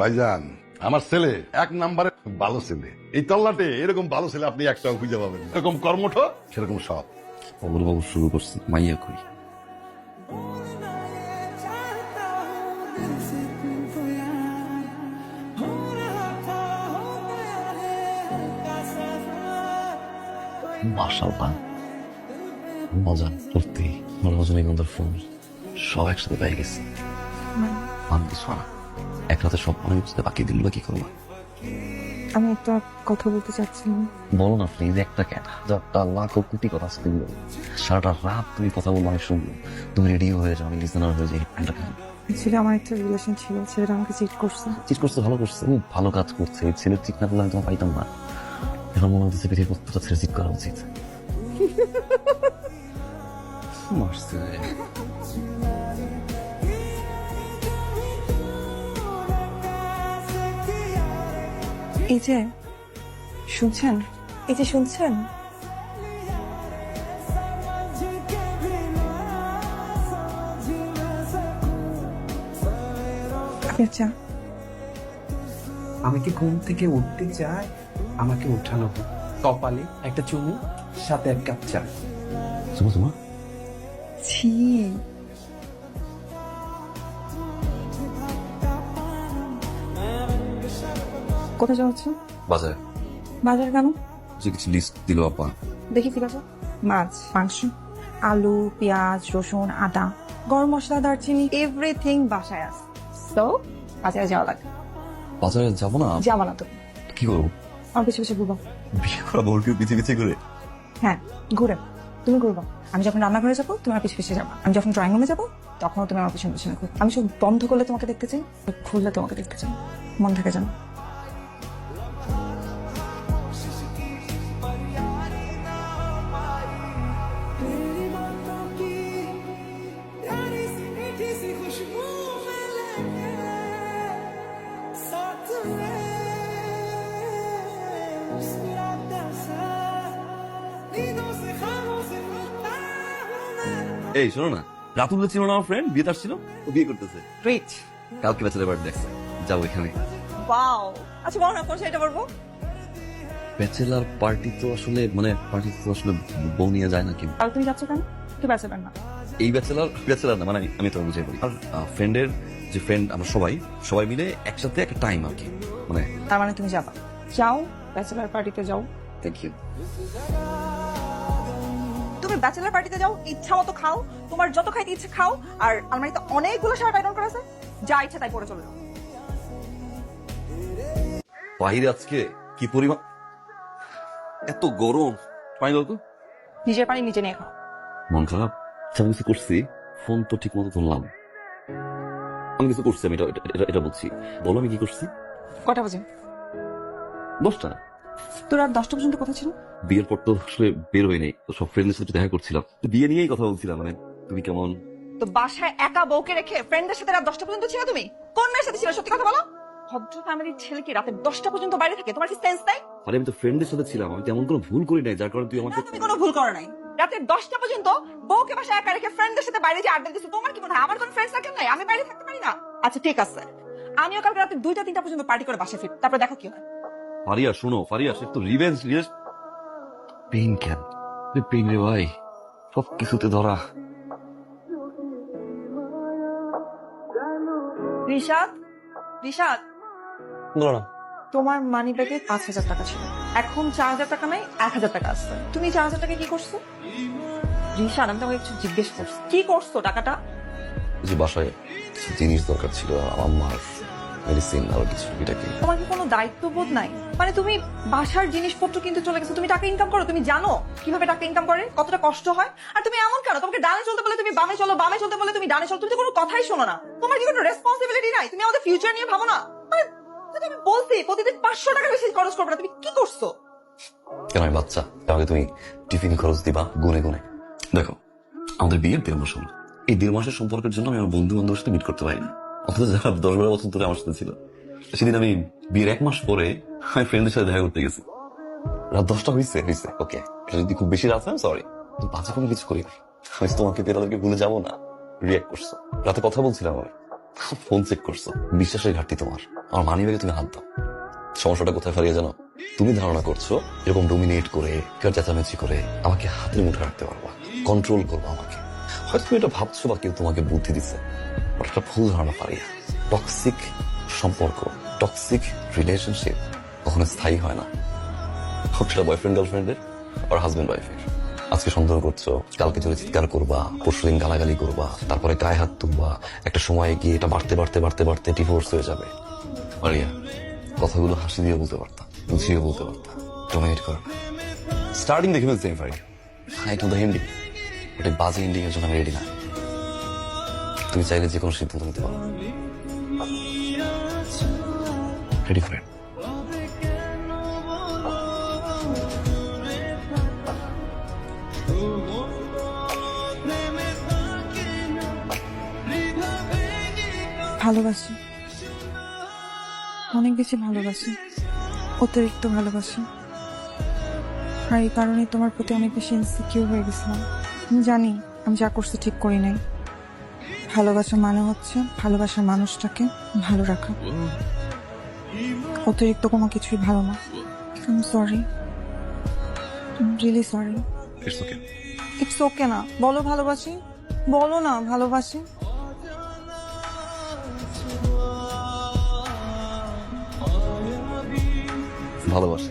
ভাইজান, আমার ছেলে, এক নাম্বারে ভালো ছেলে। এই তল্লাটে, এরকম ভালো ছেলে আপনি একটাও খুঁজে পাবেন এরকম কর্মঠ, সেরকম সব অমর বাবু শুরু করছি, মাইয়া কই? মজা ফুল সব একসাথে পেয়ে গেছি। আমি কিছু না এক রাতে সব আমি বুঝতে বাকি দিল কি করব? আমি একটা কথা বলতে চাচ্ছিলাম। বলো না প্লিজ একটা কেন? হাজারটা লাখ কোটি কথা বলো। সারাটা রাত তুমি কথা বলব আমি শুনব। তুমি রেডিও হয়ে যাও আমি লিসনার হয়ে যাই একটা কেন? ছেলে আমার একটা রিলেশন ছিল ছেলেটা আমাকে চিট করছে। চিট করছে ভালো করছে খুব ভালো কাজ করছে। এই ছেলে ঠিক না করলে আমি তোমার পাইতাম না। এখন মনে হচ্ছে পৃথিবীর প্রত্যেকটা ছেলে চিট করা উচিত। মারছে। এই যে শুনছেন? এই যে শুনছেন? চা। আমি কি ঘুম থেকে উঠতে চাই? আমাকে উঠানো হোক। কপালে একটা চুমু সাথে এক কাপ চা। সুমা সুমা। ছি। কোথায় যাওয়া হচ্ছে? বাজারে। বাজার কেন? যে কিছু লিস্ট দিল আপা। দেখি কি বাজার? মাছ মাংস আলু পেঁয়াজ রসুন আদা গরম মশলা দারচিনি এভরিথিং বাসায় আছে। তো বাজারে যাওয়া লাগে বাজারে যাব না? যাওয়া না তো। কি করব? আমার পিছু পিছু ঘুরবো। বিয়ে করা বউকে পিছিয়ে পিছিয়ে করে হ্যাঁ ঘুরে। তুমি ঘুরবো। আমি যখন রান্না রান্নাঘরে যাব তুমি আমার পিছু পিছিয়ে যাব। আমি যখন ড্রয়িং রুমে যাব তখনও তুমি আমার পিছনে পিছনে ঘুরবে। আমি সব বন্ধ করলে তোমাকে দেখতে চাই খুললে তোমাকে দেখতে চাই। মন থেকে জানো। এই শোনো না। রাতুল ছিল না আমার ফ্রেন্ড বিয়ে আসছিল ও বিয়ে করতেছে। গ্রেট কালকে ব্যাচেলার বার্থডে যাব এখানে। ওয়াও আচ্ছা বলো না কোন শাড়িটা পরবো? ব্যাচেলার পার্টি তো আসলে মানে পার্টি তো আসলে বউ নিয়ে যায় না কেউ। আর তুমি যাচ্ছ কেন? কি ব্যাচেলার না। এই ব্যাচেলার ব্যাচেলার না মানে আমি- আমি তো বুঝাই বলি। আর ফ্রেন্ডের যে ফ্রেন্ড আমরা সবাই সবাই মিলে একসাথে একটা টাইম আর কি। মানে তার মানে তুমি যাবা। যাও ব্যাচেলার পার্টিতে যাও। থ্যাংক ইউ তুমি ব্যাচেলার পার্টিতে যাও ইচ্ছা মতো খাও তোমার যত খাইতে ইচ্ছে খাও আর আলমারিতে অনেকগুলো শার্ট আয়রন করা আছে যা ইচ্ছা তাই পরে চলে যাও। বাইরে আজকে কি পরিমাণ? এত গরম। পানি দাও তো। নিজের পানি নিচে নিয়ে খাও। মন খারাপ? আমি কিছু করছি ফোন তো ঠিক মতো ধরলাম। আমি কিছু করছি আমি এটা- এটা বলছি। বলো আমি কি করছি? কটা বাজে? দশটা তোর রাত দশটা পর্যন্ত কথা ছিল? বিয়ের পর তো আসলে বের হই নাই। সব ফ্রেন্ডের সাথে দেখা করছিলাম। তো বিয়ে নিয়েই কথা বলছিলাম মানে তুমি কেমন? তো বাসায় একা বউকে রেখে ফ্রেন্ডের সাথে রাত দশটা পর্যন্ত ছিল তুমি? কোন মেয়ের সাথে ছিল সত্যি কথা বলো? ভদ্র ফ্যামিলির ছেলে কি রাতে দশটা পর্যন্ত বাইরে থাকে? তোমার কি সেন্স নাই? আরে আমি তো ফ্রেন্ডের সাথে ছিলাম আমি তেমন কোনো ভুল করি নাই যার কারণে তুই আমাকে তুমি কোনো ভুল করো নাই। রাতে দশটা পর্যন্ত বউকে বাসায় একা রেখে ফ্রেন্ডদের সাথে বাইরে যে আড্ডা দিচ্ছে তোমার কি মনে হয়? আমার কোনো ফ্রেন্ড সার্কেল নাই? আমি বাইরে থাকতে পারি না? আচ্ছা ঠিক আছে। আমিও কালকে রাতে দুইটা তিনটা পর্যন্ত পার্টি করে বাসায় ফির তারপরে দেখো কি হয়। ফারিয়া শোনো ফারিয়া সে তো রিভেঞ্জ রিভেঞ্জ পেইন কেন? পেইন রে ভাই সব কিছুতে ধরা। রিশাদ? রিশাদ? বলো না। তোমার মানি ব্যাগে পাঁচ হাজার টাকা ছিল। এখন চার হাজার টাকা নাই এক হাজার টাকা আসছে তুমি চার হাজার টাকা কি করছ? রিশাদ আমি তোমাকে একটু জিজ্ঞেস করছি। কি করছ টাকাটা? যে বাসায় জিনিস দরকার ছিল আমার মার মেডিসিন আর কিছু এটা কি? তোমার কি কোনো দায়িত্ববোধ নাই? মানে তুমি বাসার জিনিসপত্র কিনতে চলে গেছো তুমি টাকা ইনকাম করো তুমি জানো কীভাবে টাকা ইনকাম করে কতটা কষ্ট হয়? আর তুমি এমন কেন? তোমাকে ডানে চলতে বলে তুমি বামে চলো বামে চলতে বলে তুমি ডানে চলো তুমি তো কোনো কথাই শোনো না। তোমার কি কোনো রেসপন্সিবিলিটি নাই? তুমি আমাদের ফিউচার নিয়ে ভাবো না? মানে, আমি বলছি প্রতিদিন পাঁচশো টাকা বেশি খরচ করবে না তুমি কি করছ? কেন আমি বাচ্চা? আমাকে তুমি টিফিন খরচ দিবা গুনে গুনে। দেখো আমাদের বিয়ের দেড় মাস হলো। এই দেড় মাসের সম্পর্কের জন্য আমি আমার বন্ধু বান্ধবের সাথে মিট করতে পারি না অথচ দশ বারো বছর ধরে আমার সাথে ছিল, সেদিন আমি বিয়ের এক মাস পরে আমি ফ্রেন্ডের সাথে দেখা করতে গেছি। রাত দশটা হয়েছে হয়েছে ওকে যদি খুব বেশি রাত সরি কিছু করি আমি তোমাকে ভুলে যাব না। রিয়াক্ট করছ। রাতে কথা বলছিলাম আমি। ফোন চেক করছ। বিশ্বাসের ঘাটতি তোমার। আমার মানি ব্যাগে তুমি হাত দাও। সমস্যাটা কোথায় ফারিয়ে জানো? তুমি ধারণা করছ, এরকম ডোমিনেট করে, কেউ চেঁচামেচি করে, আমাকে হাতের মুঠে রাখতে পারবা। কন্ট্রোল করব আমাকে। হয়তো তুমি এটা ভাবছ বা কেউ তোমাকে বুদ্ধি ওটা একটা ভুল ধারণা পারিয়া টক্সিক সম্পর্ক টক্সিক রিলেশনশিপ কখনো স্থায়ী হয় না। হোক সেটা বয়ফ্রেন্ড গার্লফ্রেন্ডের আর হাজবেন্ড ওয়াইফের আজকে সন্দেহ করছ, কালকে চলে চিৎকার করবা পরশুদিন গালাগালি করবা, তারপরে গায়ে হাত তুলবা, একটা সময় গিয়ে এটা বাড়তে বাড়তে বাড়তে বাড়তে ডিভোর্স হয়ে যাবে। মারিয়া, কথাগুলো হাসি দিয়ে বলতে পারতাম বুঝিয়ে বলতে পারতাম ডোমিনেট করবে স্টার্টিং দেখে ফেলতে পারি হাই টু দ্য এন্ডিং ওটা বাজে এন্ডিং এর জন্য আমি রেডি না। তুমি চাইলে যে কোনো সিদ্ধান্ত নিতে পারো। রেডি ফ্রেন্ড ভালোবাসি। অনেক বেশি ভালোবাসি। অতিরিক্ত ভালোবাসি। আর এই কারণে তোমার প্রতি অনেক বেশি ইনসিকিউর হয়ে গেছিলাম। আমি জানি, আমি যা করছি ঠিক করি নাই। ভালোবাসা মানে হচ্ছে ভালোবাসার মানুষটাকে ভালো রাখা। অতিরিক্ত কোনো কিছুই ভালো না। Sorry really sorry it's okay it's okay না। বলো ভালোবাসি? বলো না ভালোবাসি। ভালোবাসি।